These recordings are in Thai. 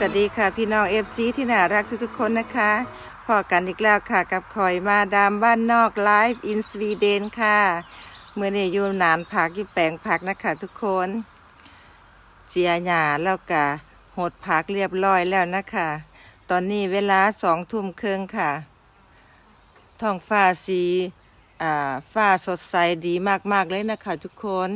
สดีค่ะพี่น้องเอฟซีที่น่ารักทุกๆคนนะคะพอกันอีกแล้วค่ะกับคอยมาดามบ้านนอกไลฟ์อินสวีเดนค่ะเมื่อเนี้อยู่นานพักอยู่แปลงพักนะคะทุกคน เจียหยาแล้วก็หดพักเรียบร้อยแล้วนะคะ ตอนนี้เวลาสองทุ่มครึ่งค่ะท้องฟ้าสีอ่าฟ้าสดใสดีมากๆเลยนะคะทุกคน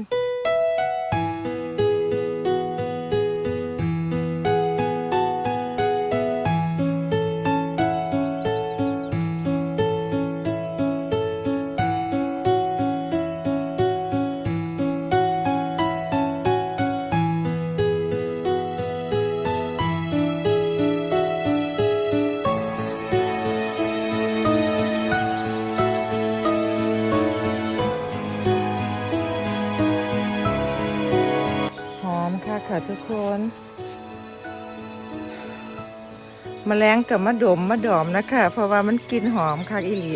มแมลงกับมะดมมะดอมนะคะ เพราะว่ามันกลินหอมค่ะอีลี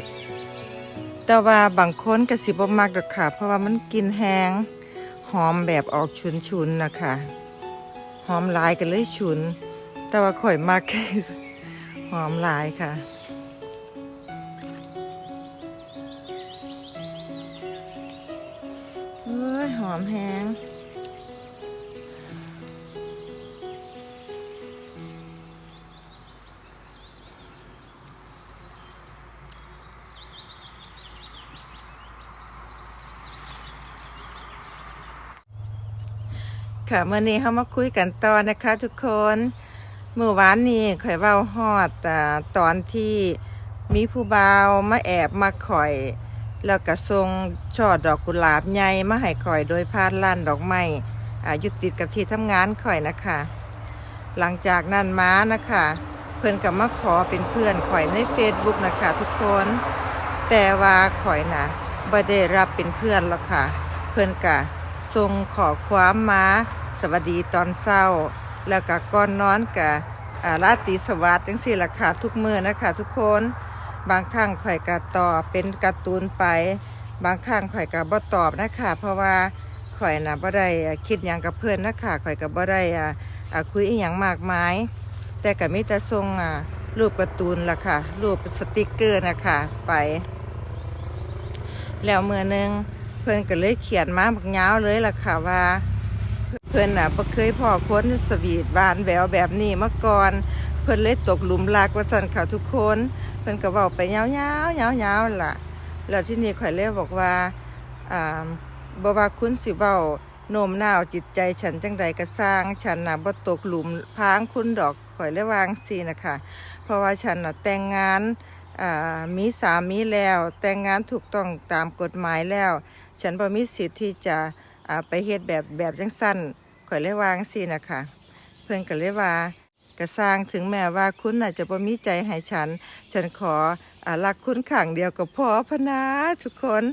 แต่ว่าบางคนก็สิบมักดอกค่ะ เพราะว่ามันกลินแห้งหอมแบบออกฉุนๆนะคะ หอมลายกันเลยฉุน แต่ว่าข่อยมากหอมลายค่ะเอ้ยหอมแห้ง ค่ะเมื่อนี้เขามาคุยกันต่อนะคะทุกคนเมื่อวานนี้ข่อยเว้าฮอดตอนที่มีผู้บ่าวมาแอบมาข่อย แล้วก็ส่งช่อดอกกุหลาบใหญ่มาให้ข่อยโดยพานลั่นดอกไม้อ่ายู่ติดกับที่ทำงานข่อยนะคะ หลังจากนั้นมานะคะ เพื่อนก็มาขอเป็นเพื่อนข่อยใน Facebook นะคะทุกคน แต่ว่าข่อยนะบ่ได้รับเป็นเพื่อนหรอกค่ะ เพื่อนกะส่งขอความมา สวัสดีตอนเช้า แล้วก็ก่อนนอนกะอ่าราตรีสวัสดิ์จังซี่ล่ะค่ะทุกมือนะคะทุกคนบางครั้งข่อยก็ตอบเป็นการ์ตูนไป บางครั้งข่อยก็บ่ตอบนะคะเพราะว่าข่อยนะบ่ได้คิดหยังกับเพื่อนนะคะข่อยก็บ่ได้อ่าอ่าคุยอีหยังมากมาย แต่ก็มีแต่ส่งอ่ารูปการ์ตูนล่ะค่ะ รูปสติกเกอร์นะคะไป แล้วเมื่อหนึงเพื่อนก็เลยเขียนมาบักยาวเลยล่ะค่ะว่า เพื่อนน่ะบ่เคยพ่อคนสวีทหวานแหววแบบนี้มาก่อน เพื่อนเลยตกหลุมรักว่าสั่นค่ะทุกคน เพื่อนก็เว้าไปยาวๆยาวๆล่ะ แล้วที่นี่ข่อยเลยบอกว่าอ่าบ่ว่าคุณสิเว้าโน้มน้าวจิตใจฉันจังใดก็สร้าง ฉันน่ะบ่ตกหลุมพางคุณดอกข่อยเลยวางซีนะคะ เพราะว่าฉันน่ะแต่งงานอ่ามีสามีแล้ว แต่งงานถูกต้องตามกฎหมายแล้ว ฉันบ่มีสิทธิ์ที่จะ ไปเฮ็ดแบบแบบจังสั้นข่อยเลยวางซี่นะคะ เพื่อนก็เลยว่าก็สร้างถึงแม้ว่าคุณน่ะจะบ่มีใจให้ฉัน ฉันขออารักคุณขังเดียวก็พอพนะทุกคน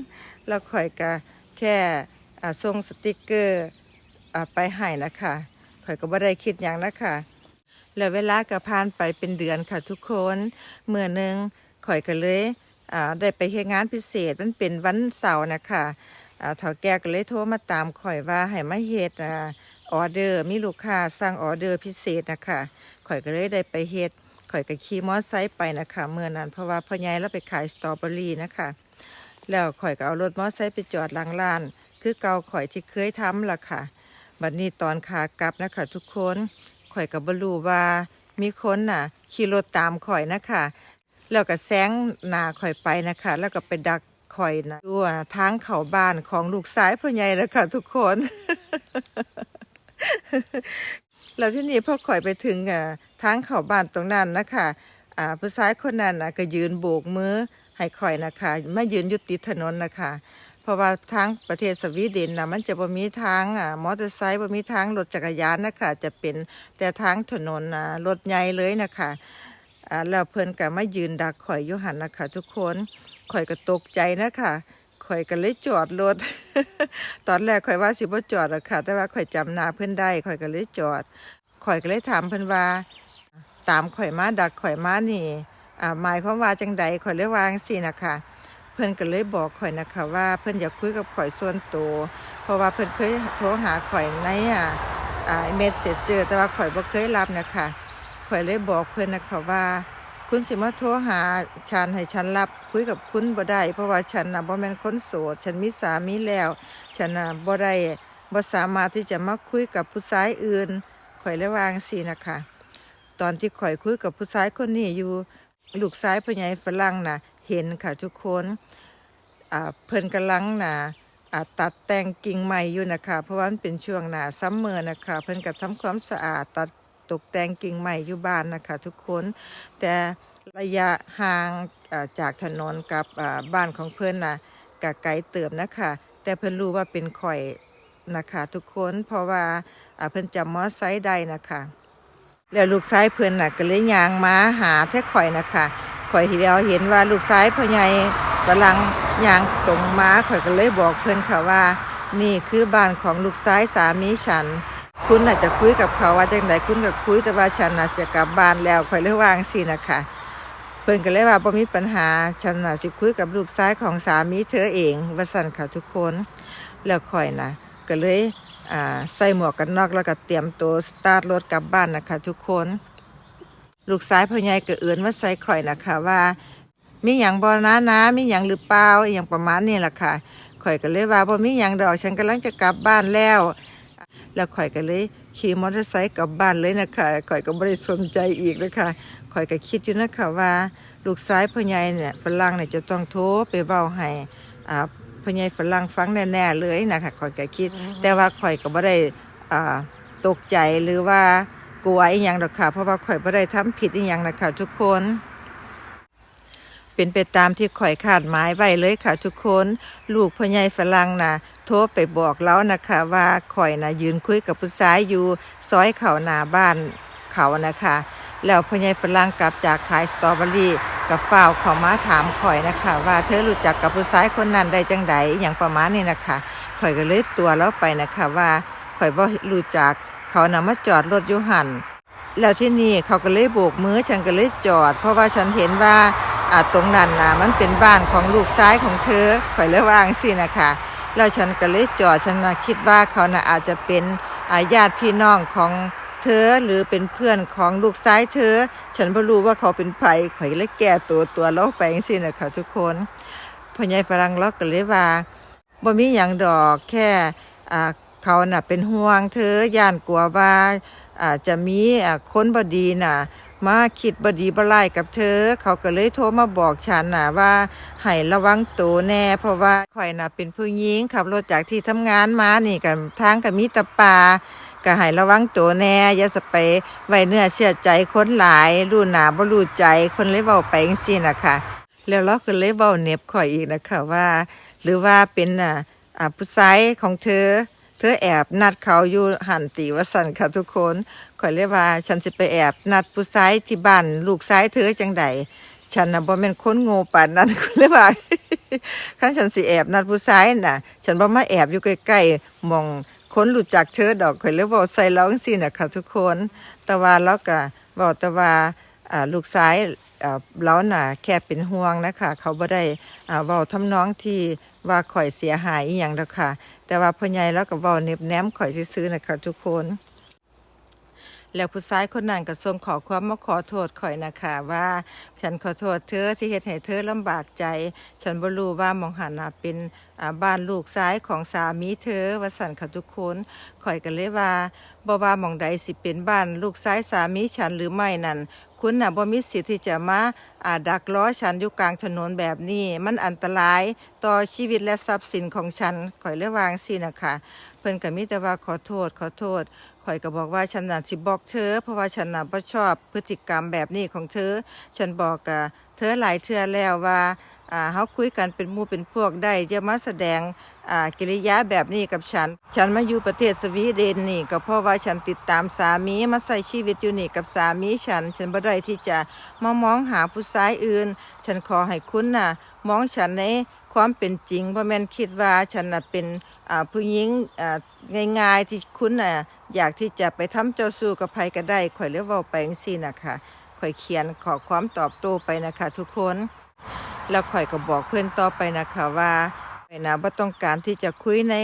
แล้วข่อยก็แค่อ่าส่งสติกเกอร์อ่าไปให้นะคะข่อยก็บ่ได้คิดอย่างนะคะแล้วเวลาก็ผ่านไปเป็นเดือนค่ะทุกคนเมื่อหนึ่งข่อยก็เลยอ่าได้ไปเฮ็ดงานพิเศษมันเป็นวันเสาร์นะคะอ่า เฒ่าแก่ก็เลยโทรมาตามข่อยว่าให้มาเฮ็ดออเดอร์มีลูกค้าสั่งออเดอร์พิเศษนะคะข่อยก็เลยได้ไปเฮ็ดข่อยก็ขี่มอเตอร์ไซค์ไปนะคะเมื่อนั้นเพราะว่าพ่อใหญ่เราไปขายสตรอเบอรี่นะคะแล้วข่อยก็เอารถมอเตอร์ไซค์ไปจอดหลังร้าน คือเก่าข่อยที่เคยทำล่ะค่ะบัดนี้ตอนขากลับนะคะทุกคนข่อยก็บ่รู้ว่ามีคนน่ะขี่รถตามข่อยนะคะแล้วก็แซงหน้าข่อยไปนะคะ แล้วก็ไปดัก ข่อยนะดูว่าทางเข้าบ้านของลูกสายพ่อใหญ่นะคะทุกคน แล้วที่นี่พอข่อยไปถึงอ่าทางเข้าบ้านตรงนั้นนะคะอ่าผู้ชายคนนั้นนะก็ยืนโบกมือให้ข่อยนะคะมายืนอยู่ติดถนนนะคะเพราะว่าทางประเทศสวีเดนนะมันจะบ่มีทางอ่ามอเตอร์ไซค์บ่มีทางรถจักรยานนะคะจะเป็นแต่ทางถนนอ่ารถใหญ่เลยนะคะอ่าแล้วเพิ่นก็มายืนดักข่อยอยู่หันนะคะทุกคน ข่อยก็ตกใจนะคะข่อยก็เลยจอดรถ ตอนแรกข่อยว่าสิบ่จอดหรอกค่ะ แต่ว่าข่อยจำหน้าเพิ่อนได้ข่อยก็เลยจอดข่อยก็เลยถามเพิ่อนว่า ตามข่อยมาดักข่อยมานี่อ่าหมายความว่าจังใดข่อยเลยวางสินะคะเพิ่อนก็เลยบอกข่อยนะคะว่าเพิ่อนอยากคุยกับข่อยส่วนตัวเพราะว่าเพิ่อนเคยโทรหาข่อยในอ่าอ่าเมสเซจเจอแต่ว่าข่อยบ่เคยรับนะคะข่อยเลยบอกเพิ่อนนะคะว่า คุณสิมาโทรหาฉันให้ฉันรับคุยกับคุณบ่ได้เพราะว่าฉันน่ะบ่แม่นคนโสด ฉันมีสามีแล้ว ฉันน่ะบ่ได้บ่สามารถที่จะมาคุยกับผู้ชายอื่นข่อยเลยวางสินะคะ ตอนที่ข่อยคุยกับผู้ชายคนนี้อยู่ลูกชายพ่อใหญ่ฝรั่งน่ะ เห็นค่ะทุกคนอ่าเพิ่นกำลังน่ะตัดแต่งกิ่งไม้อยู่นะคะ เพราะว่ามันเป็นช่วงหน้าซัมเมอร์นะคะ เพิ่นก็ทำความสะอาดตัด ตกแต่งกิ่งไม้อยู่บ้านนะคะ ทุกคนแต่ระยะห่างจากถนนกับบ้านของเพิ่อนน่ะก็ไกลเติบนะคะ แต่เพิ่อนรู้ว่าเป็นข่อยนะคะทุกคนเพราะว่าเพิ่อนจำมอไซค์ได้นะคะแล้วลูกชายเพิ่อนน่ะก็เลยย่างมาหาแท้ข่อยนะคะข่อยทีเดียวเห็นว่าลูกชายพ่อใหญ่กำลังย่างตรงมาข่อยก็เลยบอกเพิ่อนค่ะว่า นี่คือบ้านของลูกชายสามีฉัน คุณน่ะจะคุยกับเขาว่าจังไดคุณก็คุยแต่ว่าฉันน่ะจะกลับบ้านแล้วข่อยเลยวาจั่งสินะคะเพิ่นก็เลยว่าบ่มีปัญหาฉันน่ะสิคุยกับลูกชายของสามีเธอเองว่าสั่นค่ะทุกคนแล้วข่อยนะก็เลยใส่หมวกกันน็อกแล้วก็เตรียมตัวสตาร์ทรถกลับบ้านนะคะทุกคน ลูกชายพ่อใหญ่ก็เอื้อนว่าใส่ข่อยนะคะว่ามีหยังบ่นะนะมีหยังหรือเปล่าอย่างประมาณนี้แหละค่ะข่อยก็เลยว่าบ่มีหยังดอกฉันกำลังจะกลับบ้านแล้ว แล้วข่อยก็เลยขี่มอเตอร์ไซค์กลับบ้านเลยนะคะข่อยก็บ่ได้สนใจอีกนะคะข่อยก็คิดอยู่นะคะว่าลูกชายพ่อใหญ่เนี่ยฝรั่งเนี่ยจะต้องโทรไปเว้าให้อ่าพ่อใหญ่ฝรั่งฟังแน่ๆเลยนะคะข่อยก็คิด แต่ว่าข่อยก็บ่ได้อ่าตกใจหรือว่ากลัวอีหยังดอกค่ะเพราะว่าข่อยบ่ได้ทำผิดอีหยังนะคะทุกคน เป็นไปตามที่ข่อยคาดหมายไว้เลยค่ะทุกคน ลูกพ่อใหญ่ฝรั่งน่ะโทรไปบอกแล้วนะคะว่าข่อยน่ะยืนคุยกับผู้ชายอยู่ซอยเขาหนาบ้านเขานะคะ แล้วพ่อใหญ่ฝรั่งกลับจากขายสตรอเบอรี่กับฝ้าวเขามาถามข่อยนะคะ ว่าเธอรู้จักกับผู้ชายคนนั้นได้จังใดอย่างประมาณนี้นะคะข่อยก็เลยตัวแล้วไปนะคะว่าข่อยบ่รู้จักเขานำมาจอดรถอยู่หันแล้วที่นี่เขาก็เลยโบกมือฉันก็เลยจอด เพราะว่าฉันเห็นว่า อ่าตรงนั้นนะมันเป็นบ้านของลูกซ้ายของเธอข่อยเลยว่าจั่งสินะคะแล้วฉันก็เลยจอดฉันนะคิดว่าเขาน่ะอาจจะเป็นอาญาติพี่น้องของเธอหรือเป็นเพื่อนของลูกซ้ายเธอ ฉันไม่รู้ว่าเขาเป็นไผข่อยเลยแก้ตัวตัวแล้วไปจังซี่นะคะทุกคนพ่อใหญ่ฝรั่งเราก็เลยว่าบ่มีหยังดอกแค่อ่าเขาน่ะเป็นห่วงเธอย่านกลัวว่าอาจจะมีคนบดีน่ะ มาคิดบดีบไล่กับเธอ เขาก็เลยโทรมาบอกฉันน่ะว่าให้ระวังตัวแน่ เพราะว่าข่อยน่ะเป็นผู้หญิงขับรถจากที่ทำงานมานี่กับทางกับมีตะปาก็ให้ระวังตัวแน่อย่าสไปไว้เนื้อเชื่อใจคนหลายรู้หนาบ่รู้ใจคนเลยเว้าไปจังซี่นะคะแล้วเราก็เลยเว้าเน็บข่อยอีกนะคะว่า หรือว่าเป็นอ่าผู้ชายของเธอ เธอแอบนัดเขาอยู่หันตีว่าสันค่ะทุกคน ข่อยเลยว่า ฉันสิไปแอบ นัดผู้ชายที่บ้านลูกชายเธอจังใดฉันน่ะบ่แม่นคนโง่ปานนั้นข่อยเลยว่าคันฉันสิแอบนัดผู้ชายน่ะ ฉันบ่มาแอบอยู่ใกล้ๆมองคนรู้จักเธอดอกข่อยเลยเว้าใส่ราจังซี่น่ะค่ะทุกคน แต่ว่าเราก็เว้าแต่ว่าลูกชายอ่าเราน่ะแค่เป็นห่วงนะคะเขาบ่ได้อ่าเว้าทำนองที่ว่าข่อยเสียหายอีหยังดอกค่ะ แต่ว่าพ่อใหญ่แล้วก็เว้าเน็บแนมข่อยซื่อๆนะคะทุกคน แล้วผู้ชายคนนั้นก็ส่งขอความมาขอโทษข่อยนะคะว่า ฉันขอโทษเธอที่เฮ็ดให้เธอลำบากใจ ฉันบ่รู้ว่ามองหันน่ะเป็นบ้านลูกซ้ายของสามีเธอว่าสั่นค่ะทุกคนข่อยก็เลยว่าบ่ว่ามองใดสิเป็นบ้านลูกซ้ายสามีฉันหรือไม่นั่นคุณน่ะบ่มีสิทธิ์ที่จะมาอาดักล้อฉันอยู่กลางถนนแบบนี้ มันอันตรายต่อชีวิตและทรัพย์สินของฉันข่อยเลยวางสินะคะ พิ่นก็มีแต่ว่าขอโทษขอโทษข่อยก็บอกว่าฉันน่ะสิบอกเธอ เพราะว่าฉันน่ะบ่ชอบพฤติกรรมแบบนี้ของเธอ ฉันบอกกับเธอหลายเทื่อแล้วว่าอ่าเฮาคุยกันเป็นหมู่เป็นพวกได้อย่ามาแสดงอ่ากิริยาแบบนี้กับฉัน ฉันมาอยู่ประเทศสวีเดนนี่ก็เพราะว่าฉันติดตามสามีมาใช้ชีวิตอยู่นี่กับสามีฉัน ฉันบ่ได้ที่จะมามองหาผู้ชายอื่น ฉันขอให้คุณน่ะมองฉันในความเป็นจริงบ่แม่นคิดว่าฉันน่ะเป็น ผู้หญิงง่ายๆที่คุณน่ะอยากที่จะไปทำเจ้าสู้กับใครก็ได้ข่อยเรียกว่าไปจังซี่นะคะข่อยเขียนขอความตอบโต้ไปนะคะ ทุกคน แล้วข่อยก็บอกเพื่อนต่อไปนะคะว่าข่อยนะบ่ต้องการที่จะคุยใน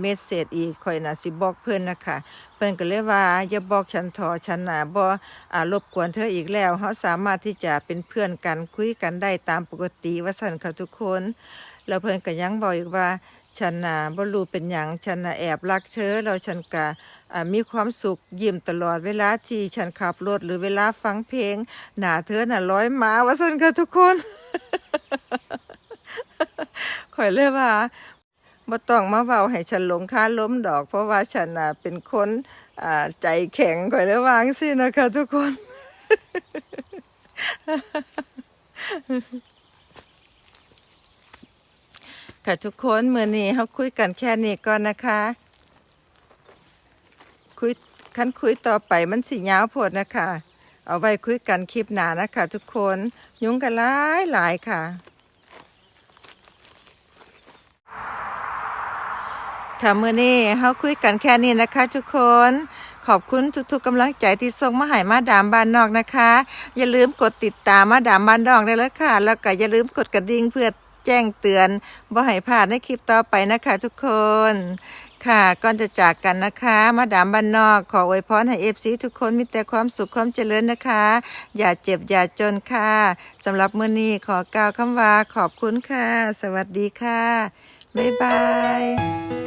เมสเซจอีกข่อยนะสิบอกเพิ่อนนะคะ เพิ่อนก็เลยว่าอย่าบอกฉันเถอฉันนะบ่อ่ารบกวนเธออีกแล้วเฮาสามารถที่จะเป็นเพื่อนกันคุยกันได้ตามปกติว่าซั่นค่ะทุกคน แล้วเพิ่อนก็ยังบอกอีกว่า ฉันน่ะบ่รู้เป็นหยังฉันน่ะแอบรักเธอแล้วฉันก็มีความสุขยิ้มตลอดเวลาที่ฉันขับรถหรือเวลาฟังเพลง หน้าเธอน่ะร้อยมาว่าซั่นค่ะทุกคนข่อยเลยว่าบ่ต้องมาเว้าให้ฉันหลงค่าล้มดอก เพราะว่าฉันน่ะเป็นคนอ่าใจแข็งข่อยเลยวาจังซี่นะคะทุกคน ค่ะทุกคนมื้อนี้เฮาคุยกันแค่นี้ก่อนนะคะ คุยคันคุยต่อไปมันสิยาวโพดนะคะ เอาไว้คุยกันคลิปหน้านะคะ ทุกคนยุงกันหลายหลายค่ะ ค่ะมื้อนี้เฮาคุยกันแค่นี้นะคะ ทุกคนขอบคุณทุกๆกำลังใจที่ส่งมาให้มาดามบ้านนอกนะคะ อย่าลืมกดติดตามมาดามบ้านนอกได้แล้วค่ะ แล้วก็อย่าลืมกดกระดิ่งเพื่อ แจ้งเตือนบ่ให้พลาดในคลิปต่อไปนะคะทุกคน ค่ะก่อนจะจากกันนะคะ มาดามบ้านนอกขออวยพรให้เอฟซีทุกคนมีแต่ความสุขความเจริญนะคะ อย่าเจ็บอย่าจนค่ะสำหรับมื้อนี้ขอกล่าวคำว่าขอบคุณค่ะ สวัสดีค่ะ บ๊ายบาย